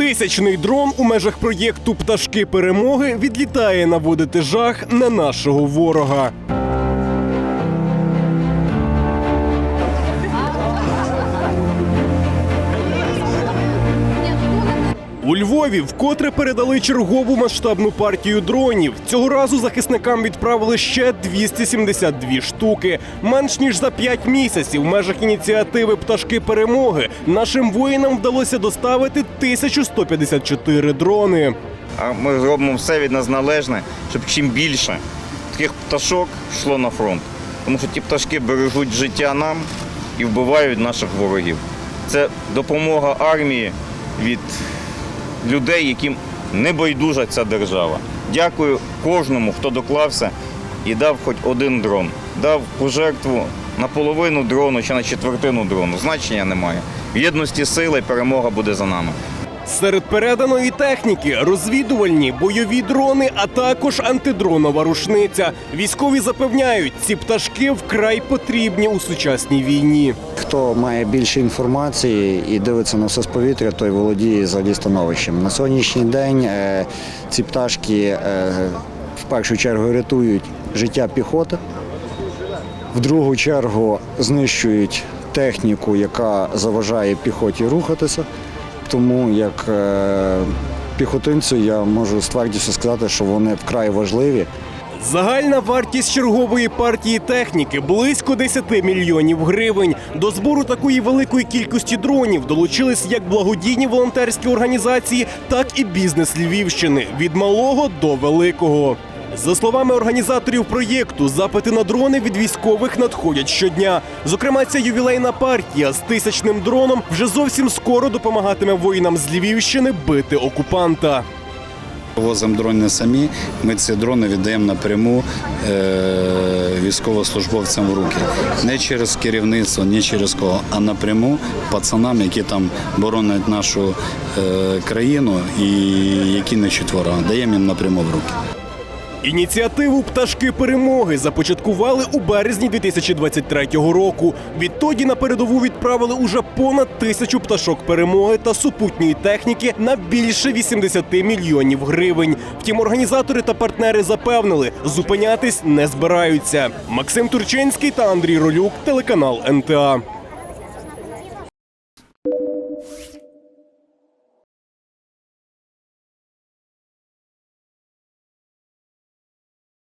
Тисячний дрон у межах проєкту Пташки перемоги відлітає наводити жах на нашого ворога. У Львові вкотре передали чергову масштабну партію дронів. Цього разу захисникам відправили ще 272 штуки. Менш ніж за 5 місяців в межах ініціативи Пташки перемоги нашим воїнам вдалося доставити 1154 дрони. А ми зробимо все від нас належне, щоб чим більше таких пташок йшло на фронт. Тому що ті пташки бережуть життя нам і вбивають наших ворогів. Це допомога армії від людей, яким не байдужа ця держава. Дякую кожному, хто доклався і дав хоч один дрон. Дав пожертву на половину дрону чи на четвертину дрону. Значення немає. В єдності сили перемога буде за нами. Серед переданої техніки розвідувальні бойові дрони, а також антидронова рушниця. Військові запевняють, ці пташки вкрай потрібні у сучасній війні. Хто має більше інформації і дивиться на все з повітря, той володіє взагалі становищем. На сьогоднішній день е, ці пташки е, в першу чергу рятують життя піхоти, в другу чергу знищують техніку, яка заважає піхоті рухатися. Тому як е, піхотинцю я можу з твердістю сказати, що вони вкрай важливі. Загальна вартість чергової партії техніки близько 10 мільйонів гривень. До збору такої великої кількості дронів долучились як благодійні волонтерські організації, так і бізнес Львівщини від малого до великого. За словами організаторів проєкту, запити на дрони від військових надходять щодня. Зокрема, ця ювілейна партія з тисячним дроном вже зовсім скоро допомагатиме воїнам з Львівщини бити окупанта. Возимо дрони самі. Ми ці дрони віддаємо напряму е, військовослужбовцям в руки. Не через керівництво, не через кого, а напряму пацанам, які там боронять нашу е, країну і які нищуть ворога. Даємо їм напряму в руки. Ініціативу Пташки перемоги започаткували у березні 2023 року. Відтоді на передову відправили уже понад тисячу пташок перемоги та супутньої техніки на більше 80 мільйонів гривень. Втім, організатори та партнери запевнили, зупинятись не збираються. Максим Турчинський та Андрій Ролюк, телеканал НТА.